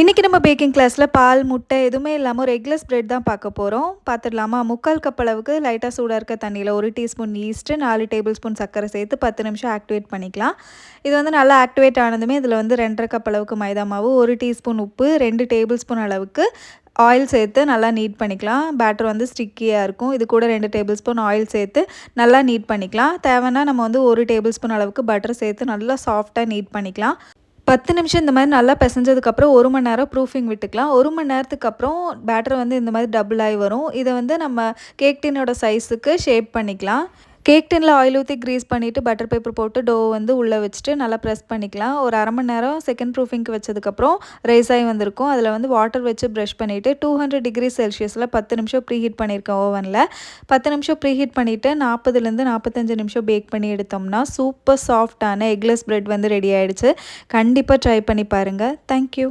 இன்றைக்கி நம்ம பேக்கிங் கிளாஸில் பால் முட்டை எதுவுமே இல்லாமல் ஒரு எக்லெஸ் பிரெட் தான் பார்க்க போகிறோம் பார்த்துடலாமா? முக்கால் கப் அளவுக்கு லைட்டாக சூடாக இருக்க தண்ணியில் ஒரு டீஸ்பூன் ஈஸ்ட்டு நாலு டேபிள் ஸ்பூன் சர்க்கரை சேர்த்து பத்து நிமிஷம் ஆக்டிவேட் பண்ணிக்கலாம். இது வந்து நல்லா ஆக்டிவேட் ஆனதுமே இதில் வந்து ரெண்டரை கப் அளவுக்கு மைதா மாவு ஒரு டீஸ்பூன் உப்பு ரெண்டு டேபிள் ஸ்பூன் அளவுக்கு ஆயில் சேர்த்து நல்லா நீட் பண்ணிக்கலாம். பேட்டர் வந்து ஸ்டிக்கியாக இருக்கும். இது கூட ரெண்டு டேபிள் ஸ்பூன் ஆயில் சேர்த்து நல்லா நீட் பண்ணிக்கலாம். தேவைன்னா நம்ம வந்து ஒரு டேபிள் ஸ்பூன் அளவுக்கு பட்டர் சேர்த்து நல்லா சாஃப்டாக நீட் பண்ணிக்கலாம். பத்து நிமிஷம் இந்த மாதிரி நல்லா பிசைஞ்சதுக்கப்புறம் ஒரு மணி நேரம் ப்ரூஃபிங் விட்டுக்கலாம். ஒரு மணி நேரத்துக்கு அப்புறம் பேட்டர் வந்து இந்த மாதிரி டபுள் ஆகி வரும். இதை வந்து நம்ம கேக் டின்னோட சைஸுக்கு ஷேப் பண்ணிக்கலாம். கேக் டின்னில் ஆயில் ஊற்றி க்ரீஸ் பண்ணிவிட்டு பட்டர் பேப்பர் போட்டு டோ வந்து உள்ளே வச்சுட்டு நல்லா ப்ரெஸ் பண்ணிக்கலாம். ஒரு அரை மணி நேரம் செகண்ட் ப்ரூஃபிங்க்கு வச்சதுக்கப்புறம் ரைஸ் ஆகி வந்திருக்கும். அதில் வந்து வாட்டர் வச்சு ப்ரஷ் பண்ணிவிட்டு டூ ஹண்ட்ரட் டிகிரி செல்சியஸில் பத்து நிமிஷம் ப்ரீ ஹீட் பண்ணியிருக்கேன் ஓவனில் பத்து நிமிஷம் ப்ரீ ஹீட் பண்ணிவிட்டு நாற்பதுலேருந்து நாற்பத்தஞ்சு நிமிஷம் பேக் பண்ணி எடுத்தோம்னா சூப்பர் சாஃப்டான எக்லெஸ் ப்ரெட் வந்து ரெடி ஆகிடுச்சு கண்டிப்பாக ட்ரை பண்ணி பாருங்கள் தேங்க்யூ